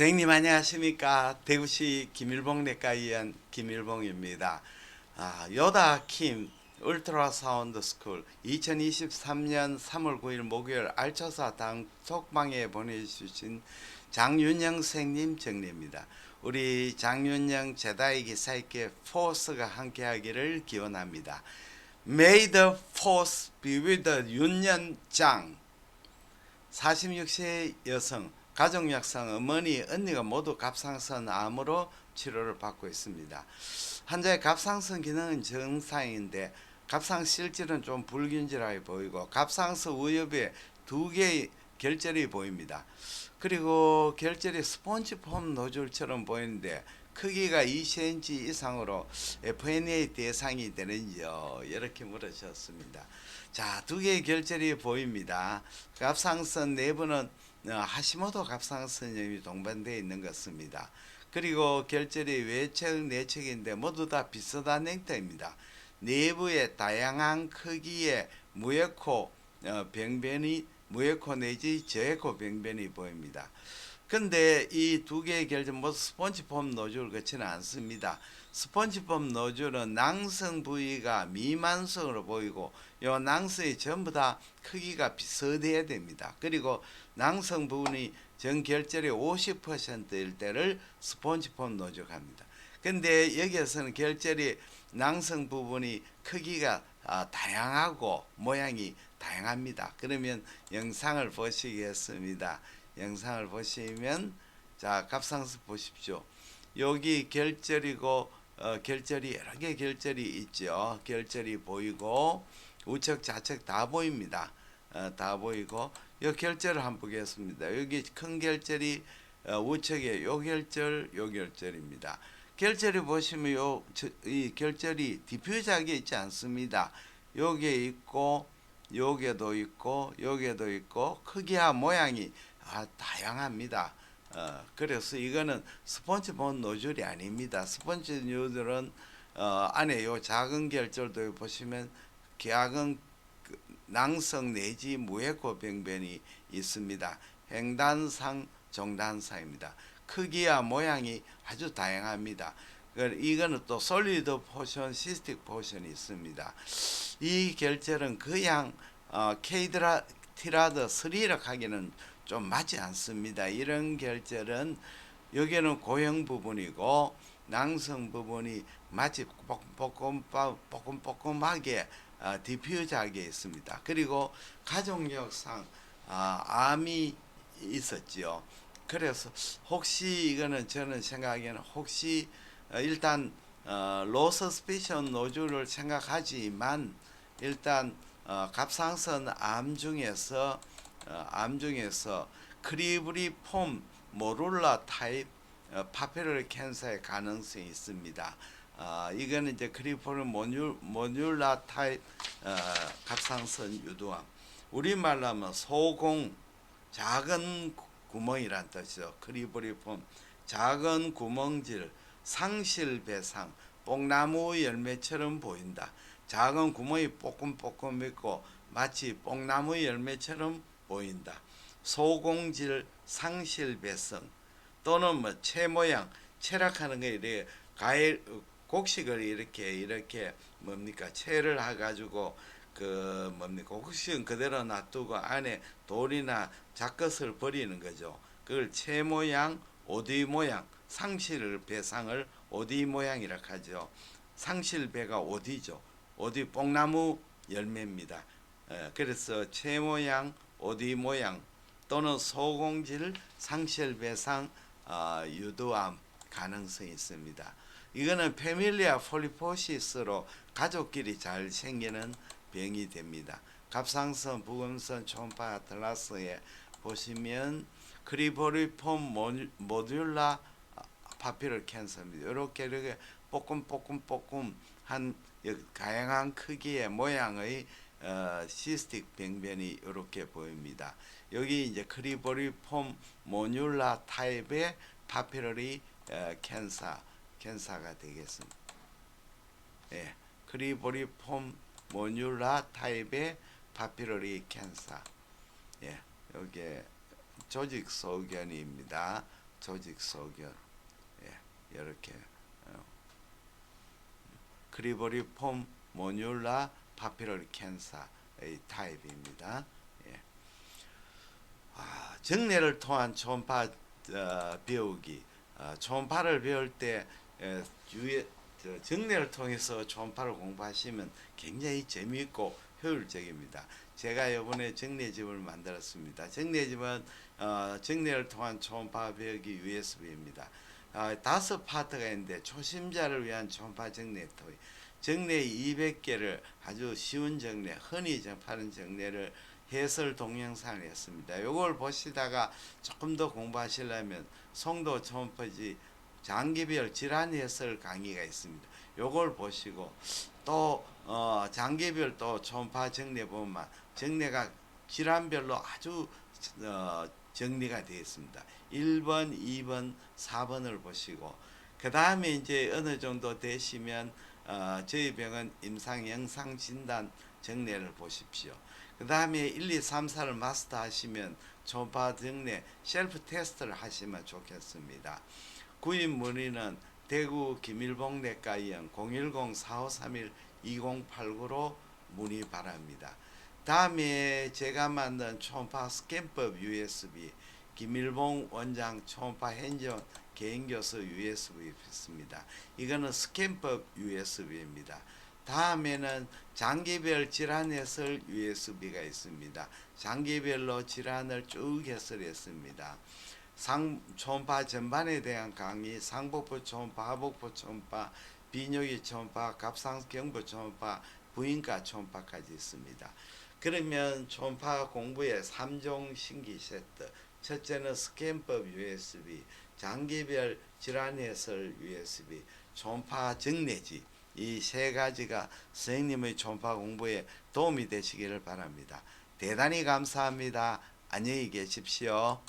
선생님 안녕하십니까 대구시 김일봉 내과 의원 김일봉입니다. 아, 요다 킴 울트라 사운드 스쿨 2023년 3월 9일 목요일 알처사 단톡방에 보내주신 장윤영 선생님 정리입니다. 우리 장윤영 제다의 기사에게 포스가 함께하기를 기원합니다. May the force be with 윤연장 46세 여성 가족약상 어머니 언니가 모두 갑상선 암으로 치료를 받고 있습니다. 환자의 갑상선 기능은 정상인데 갑상 실질은 좀 불균질하게 보이고 갑상선 우엽에 두 개의 결절이 보입니다. 그리고 결절이 스폰지폼 노즐처럼 보이는데 크기가 2cm 이상으로 FNA 대상이 되는지요? 이렇게 물으셨습니다. 자, 두 개의 결절이 보입니다. 갑상선 내부는 어, 하시모토 갑상선염이 동반되어 있는 것입니다. 그리고 결절이 외측, 내측인데 모두 다 비슷한 형태입니다. 내부에 다양한 크기의 무에코 어, 병변이 무에코 내지 저에코 병변이 보입니다. 근데 이 두 개의 결절 모두 스폰지폼 노즐을 거치는 않습니다. 스폰지폼 노즐은 낭성 부위가 미만성으로 보이고 요 낭성이 전부 다 크기가 비슷해야 됩니다. 그리고 낭성 부분이 전 결절의 50%일 때를 스폰지폼 노즐합니다. 근데 여기에서는 결절이 낭성 부분이 크기가 아, 다양하고 모양이 다양합니다. 그러면 영상을 보시겠습니다. 영상을 보시면 자 갑상선 보십시오. 여기 결절이고 어, 결절이 여러 개 결절이 있죠. 결절이 보이고 우측 좌측 다 보입니다. 어, 다 보이고 이 결절을 한번 보겠습니다. 여기 큰 결절이 어, 우측에 요 결절 요 결절입니다. 결절이 보시면 요 이 결절이 디퓨즈하게 있지 않습니다. 여기에 있고 여기에도 있고 여기에도 있고 크기와 모양이 아, 다양합니다. 어, 그래서 이거는 스폰지본 노즐이 아닙니다. 스폰지 노즐은 어, 안에 요 작은 결절도 보시면 작은 그 낭성 내지 무에코 병변이 있습니다. 횡단상, 정단상입니다. 크기와 모양이 아주 다양합니다. 그 이거는 또 솔리드 포션, 시스틱 포션이 있습니다. 이 결절은 그냥 어, 케이드라 티라드 스리락 하기는 좀 맞지 않습니다. 이런 결절은 여기는 고형 부분이고 낭성 부분이 마치 뽀끔뽀끔하게 어, 디퓨즈하게 있습니다. 그리고 가족력상 아, 암이 있었지요. 그래서 혹시 이거는 저는 생각하기에는 혹시 어, 일단 어, 로서 스피션 노즐을 생각하지만 일단 어, 갑상선 암 중에서 어, 암 중에서 크리브리폼 모룰라 타입 어, 파피러리 캔서의 가능성이 있습니다. 어, 이거는 이제 크리브리 모듈 모듈라 타입 어, 갑상선 유두암. 우리말로 하면 소공 작은 구멍이란 뜻이죠. 크리브리폼 작은 구멍질 상실 배상 뽕나무 열매처럼 보인다. 작은 구멍이 뽀끔뽀끔 있고 마치 뽕나무 열매처럼 보인다. 소공질 상실 배성 또는 뭐채 모양 체락하는 게 이렇게 가일 곡식을 이렇게 이렇게 뭡니까 채를 해가지고 그 뭡니까 곡식은 그대로 놔두고 안에 돌이나 잡것을 버리는 거죠. 그걸 채 모양, 오디 모양, 상실 배상을 오디 모양이라 하죠. 상실 배가 오디죠. 오디 뽕나무 열매입니다. 에, 그래서 채 모양, 오디 모양 또는 소공질 상실 배상 어, 유도암 가능성이 있습니다. 이거는 페밀리아 폴리포시스로 가족끼리 잘 생기는 병이 됩니다. 갑상선, 부검선, 초음파 아틀라스에 보시면 크리보리폼 모듈라 파피럴 캔서입니다. 이렇게 이렇게 뽀끔뽀끔뽀끔 한 다양한 크기의 모양의 어, 시스틱 병변이 이렇게 보입니다. 여기 이제 크리보리폼 모듈라 타입의 파피러리 어, 캔서 캔서가 되겠습니다. 예, 크리보리폼 모듈라 타입의 파피러리 캔서. 예, 여기 조직 소견입니다. 조직 소견 예, 이렇게 어, 크리보리폼 모듈라 파피럴 캔사의 타입입니다. 예. 아, 정례를 통한 초음파 어, 배우기 어, 초음파를 배울 때 에, 주의 저, 정례를 통해서 초음파를 공부하시면 굉장히 재미있고 효율적입니다. 제가 이번에 정례집을 만들었습니다. 정례집은 어, 정례를 통한 초음파 배우기 USB입니다. 어, 다섯 파트가 있는데 초심자를 위한 초음파 정례 토이 정례 200개를 아주 쉬운 정례, 흔히 접하는 정례를 해설 동영상을 했습니다. 요걸 보시다가 조금 더 공부하시려면 송도 초음파지 장기별 질환 해설 강의가 있습니다. 요걸 보시고 또 어, 장기별 또 초음파 정례 보면 정례가 질환별로 아주 어, 정리가 되어 있습니다. 1번, 2번, 4번을 보시고 그 다음에 이제 어느 정도 되시면 어, 저희 병원 임상 영상 진단 정례를 보십시오. 그 다음에 1, 2, 3, 4를 마스터 하시면 초음파 정례 셀프 테스트를 하시면 좋겠습니다. 구입 문의는 대구 김일봉 내과의원 010-4531-2089로 문의 바랍니다. 다음에 제가 만든 초음파 스캔법 USB 김일봉 원장 초음파 핸즈온 개인교수 USB 있습니다. 이거는 스캔법 USB입니다. 다음에는 장기별 질환 해설 USB가 있습니다. 장기별로 질환을 쭉 해설했습니다. 상 초음파 전반에 대한 강의, 상복부 초음파, 하복부 초음파, 비뇨기 초음파, 갑상경부 초음파, 부인과 초음파까지 있습니다. 그러면 초음파 공부의 3종 신기 세트. 첫째는 스캔법 USB, 장기별 질환 해설 USB, 초음파 정례지 이 세 가지가 선생님의 초음파 공부에 도움이 되시기를 바랍니다. 대단히 감사합니다. 안녕히 계십시오.